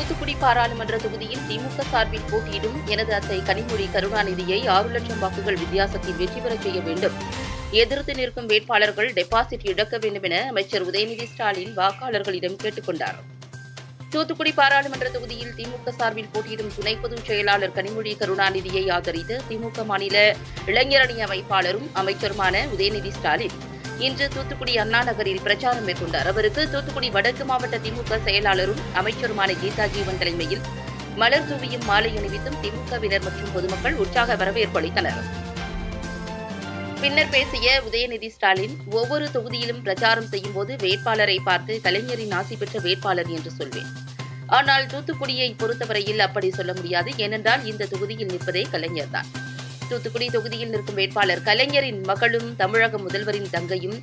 தூத்துக்குடி பாராளுமன்ற தொகுதியில் திமுக சார்பில் போட்டியிடும் எனது அத்தை கனிமொழி கருணாநிதியை ஆறு லட்சம் வாக்குகள் வித்தியாசத்தில் வெற்றி பெறச் செய்ய வேண்டும். எதிர்த்து நிற்கும் வேட்பாளர்கள் டெபாசிட் இழக்க வேண்டும் என அமைச்சர் உதயநிதி ஸ்டாலின் வாக்காளர்களிடம் கேட்டுக் கொண்டார். தூத்துக்குடி பாராளுமன்ற தொகுதியில் திமுக சார்பில் போட்டியிடும் துணை பொதுச் செயலாளர் கனிமொழி கருணாநிதியை ஆதரித்து திமுக மாநில இளைஞரணி அமைப்பாளரும் அமைச்சருமான உதயநிதி ஸ்டாலின். இன்று தூத்துக்குடி அண்ணா நகரில் பிரச்சாரம் மேற்கொண்டார் அவருக்கு தூத்துக்குடி வடக்கு மாவட்ட திமுக செயலாளரும் அமைச்சருமான கீதா ஜீவன் தலைமையில் மலர் தூவியும் மாலை அணிவித்தும் திமுகவினர் மற்றும் பொதுமக்கள் உற்சாக வரவேற்பு அளித்தனர். பின்னர் பேசிய உதயநிதி ஸ்டாலின் ஒவ்வொரு தொகுதியிலும் பிரச்சாரம் செய்யும் போது வேட்பாளரை பார்த்து கலைஞரின் ஆசி பெற்ற வேட்பாளர் என்று சொல்வேன். ஆனால் தூத்துக்குடியை பொறுத்தவரையில் அப்படி சொல்ல முடியாது. ஏனென்றால் இந்த தொகுதியில் நிற்பதே கலைஞர்தான். தூத்துக்குடி தொகுதியில் நிற்கும் வேட்பாளர் கலைஞரின் மகளும் தமிழக முதல்வரின் தங்கையும்.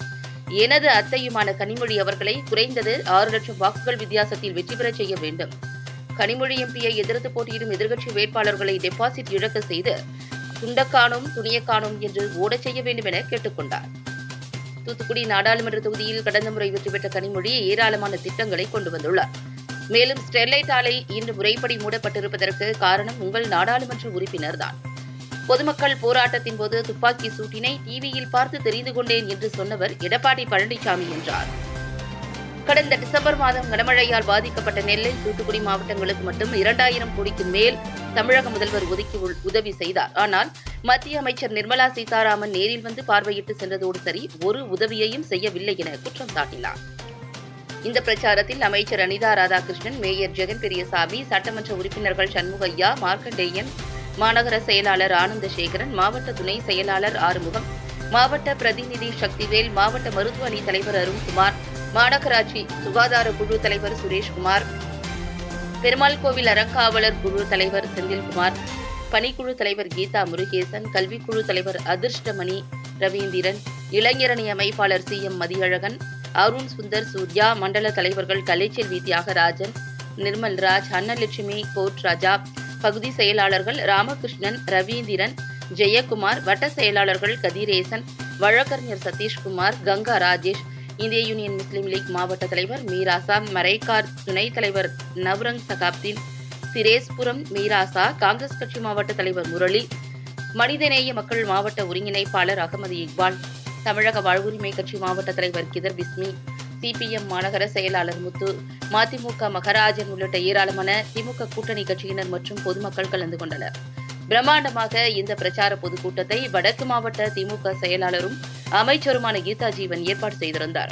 எனது அத்தையுமான கனிமொழி அவர்களை குறைந்தது ஆறு லட்சம் வாக்குகள் வித்தியாசத்தில் வெற்றி பெறச் செய்ய வேண்டும். கனிமொழி எம்பியை எதிர்த்து போட்டியிடும் எதிர்க்கட்சி வேட்பாளர்களை டெபாசிட் இழக்க செய்து துண்டக்கானோம் துணியக்கானோம் என்று ஓடச் செய்ய வேண்டும் என கேட்டுக்கொண்டார். தூத்துக்குடி நாடாளுமன்ற தொகுதியில் கடந்த முறை வெற்றி பெற்ற கனிமொழி ஏராளமான திட்டங்களை கொண்டு வந்துள்ளார். மேலும் ஸ்டெர்லைட் ஆலை இன்று முறைப்படி மூடப்பட்டிருப்பதற்கு காரணம் உங்கள் நாடாளுமன்ற உறுப்பினர்தான். பொதுமக்கள் போராட்டத்தின் போது துப்பாக்கி சூட்டினை டிவியில் பார்த்து தெரிந்து கொண்டேன் என்று சொன்னவர் எடப்பாடி பழனிசாமி என்றார். கடந்த டிசம்பர் மாதம் கனமழையால் பாதிக்கப்பட்ட நெல்லை தூத்துக்குடி மாவட்டங்களுக்கு மட்டும் இரண்டாயிரம் கோடிக்கு மேல் தமிழக முதல்வர் ஒதுக்கி உதவி செய்தார். ஆனால் மத்திய அமைச்சர் நிர்மலா சீதாராமன் நேரில் வந்து பார்வையிட்டு சென்றதோடு சரி ஒரு உதவியையும் செய்யவில்லை என குற்றம் சாட்டினார். இந்த பிரச்சாரத்தில் அமைச்சர் அனிதா ராதாகிருஷ்ணன் மேயர் ஜெகன் பெரியசாமி சட்டமன்ற உறுப்பினர்கள் சண்முகையா மார்க்கண்டேயன் மாநகர செயலாளர் ஆனந்தசேகரன் மாவட்ட துணை செயலாளர் ஆறுமுகம் மாவட்ட பிரதிநிதி சக்திவேல் மாவட்ட மருத்துவ அணி தலைவர் அருண்குமார் மாநகராட்சி சுகாதார குழு தலைவர் சுரேஷ்குமார் பெருமாள் கோவில் அறங்காவலர் குழு தலைவர் செந்தில்குமார் பணிக்குழு தலைவர் கீதா முருகேசன் கல்விக்குழு தலைவர் அதிர்ஷ்டமணி ரவீந்திரன் இளைஞரணி அமைப்பாளர் சி எம் மதியழகன் அருண் சுந்தர் சூர்யா மண்டல தலைவர்கள் கலைச்செல்வி தியாகராஜன் நிர்மல் ராஜ் அன்னலட்சுமி கோட்ராஜா பகுதி செயலாளர்கள் ராமகிருஷ்ணன் ரவீந்திரன் ஜெயக்குமார் வட்ட செயலாளர்கள் கதிரேசன் வழக்கறிஞர் சதீஷ்குமார் கங்கா ராஜேஷ் இந்திய யூனியன் முஸ்லீம் லீக் மாவட்ட தலைவர் மீராசா மரைக்கார் துணைத் தலைவர் நவ்ரங் சகாப்தீன் சிரேஸ்புரம் மீராசா காங்கிரஸ் கட்சி மாவட்ட தலைவர் முரளி மனிதநேய மக்கள் மாவட்ட ஒருங்கிணைப்பாளர் அகமது இக்பால் தமிழக வாழ்வுரிமை கட்சி மாவட்ட தலைவர் கிதர் பிஸ்மி சிபிஎம் மாநகர செயலாளர் முத்து மதிமுக மகராஜன் உள்ளிட்ட ஏராளமான திமுக கூட்டணி கட்சியினர் மற்றும் பொதுமக்கள் கலந்து கொண்டனர். பிரம்மாண்டமாக இந்த பிரச்சார பொதுக்கூட்டத்தை வடக்கு மாவட்ட திமுக செயலாளரும் அமைச்சருமான கீதா ஜீவன் ஏற்பாடு செய்திருந்தார்.